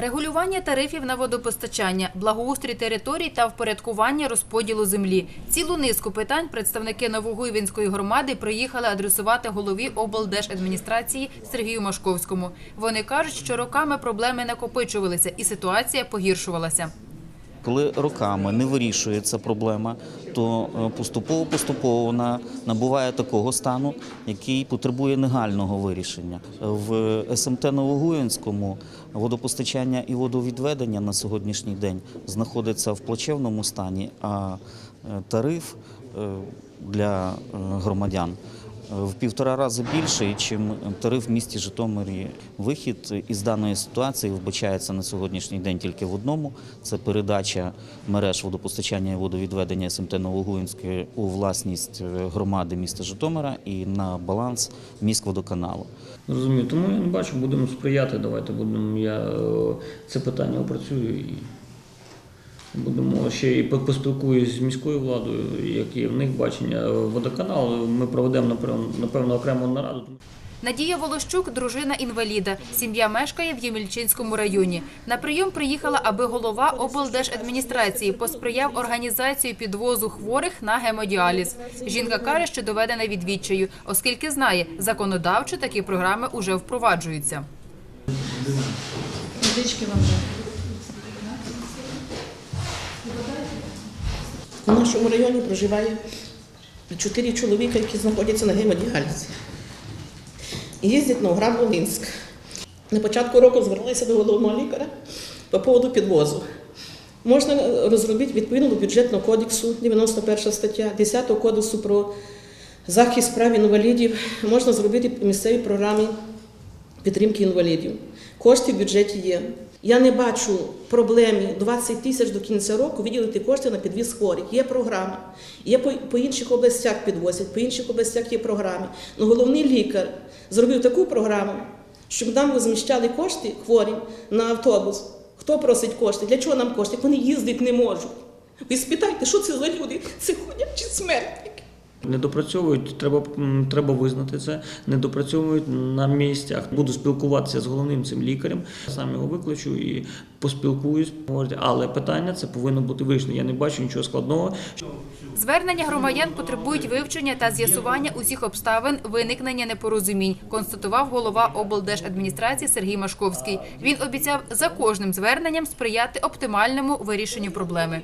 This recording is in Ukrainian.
Регулювання тарифів на водопостачання, благоустрій територій та впорядкування розподілу землі. Цілу низку питань представники Новогуйвінської громади приїхали адресувати голові облдержадміністрації Сергію Машковському. Вони кажуть, що роками проблеми накопичувалися і ситуація погіршувалася. Коли роками не вирішується проблема, то поступово-поступово вона набуває такого стану, який потребує негального вирішення. В СМТ Новогуїнському водопостачання і водовідведення на сьогоднішній день знаходиться в плачевному стані, а е, тариф е, для е, громадян в півтора рази більший, чим тариф в місті Житомирі. Вихід із даної ситуації вбачається на сьогоднішній день тільки в одному: це передача мереж водопостачання і водовідведення СМТ Новогуїнської у власність е, громади міста Житомира і на баланс міськводоканалу. Розумію, тому я не бачу, будемо сприяти. Давайте будемо. Я е, це питання опрацюю будемо ще і по- поспілкуюсь з міською владою, які в них бачення. Водоканал ми проведемо напевно, окрему нараду. Надія Волощук – дружина інваліда. Сім'я мешкає в Ємільчинському районі. На прийом приїхала, аби голова облдержадміністрації посприяв організацію підвозу хворих на гемодіаліз. Жінка каже, що доведена від відчаю, оскільки знає, законодавчо такі програми уже впроваджуються. Водички вам В нашому районі проживає чотири чоловіка, які знаходяться на гемодіалізі. Їздять на Оград Волинськ. На початку року звернулися до головного лікаря по поводу підвозу. Можна розробити відповідно до бюджетного кодексу, 91 стаття, 10 кодексу про захист прав інвалідів. Можна зробити місцеві програми підтримки інвалідів. Кошти в бюджеті є. Я не бачу проблеми 20 тисяч до кінця року виділити кошти на підвіз хворих. Є програма. Є по, по інших областях підвозять, по інших областях є програми. Но головний лікар зробив таку програму, щоб нам розміщали кошти хворим на автобус. Хто просить кошти? Для чого нам кошти? Вони їздити не можуть. Ви спитайте, що це за люди? Це ходячі смертники. Не допрацьовують, треба, треба визнати це. Не допрацьовують на місцях. Буду спілкуватися з головним цим лікарем. Сам його викличу і поспілкуюсь. Але питання це повинно бути вирішено. Я не бачу нічого складного. Звернення громадян потребують вивчення та з'ясування усіх обставин виникнення непорозумінь, констатував голова облдержадміністрації Сергій Машковський. Він обіцяв за кожним зверненням сприяти оптимальному вирішенню проблеми.